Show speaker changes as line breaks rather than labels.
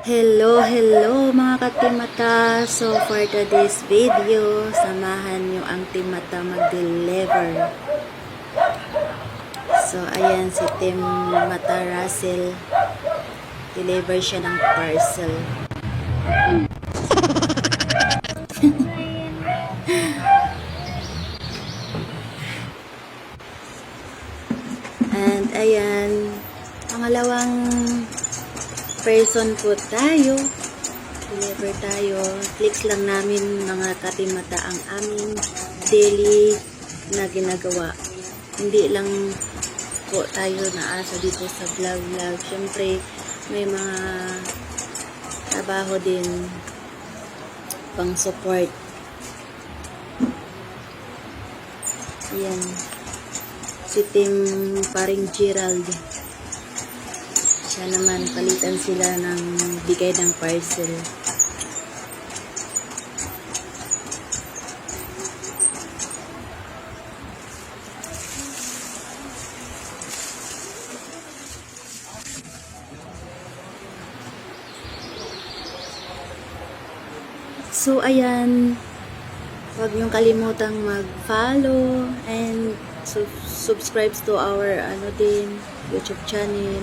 Hello, hello mga katimata. So for today's video, samahan nyo ang timata mag-deliver. So ayan si Tim Mata Russell. Deliver siya ng parcel. And ayan, pangalawang person po tayo. Deliver tayo. Clicks lang namin mga katimata ang aming daily na ginagawa. Hindi lang po tayo naasa dito sa vlog-vlog. Siyempre, may mga trabaho din pang support. Ayan. Si Tim Paring Gerald. Siya naman, palitan sila ng bigay ng parcel. So, ayan. Huwag niyong kalimutang mag-follow and su- subscribe to our ano din, YouTube channel.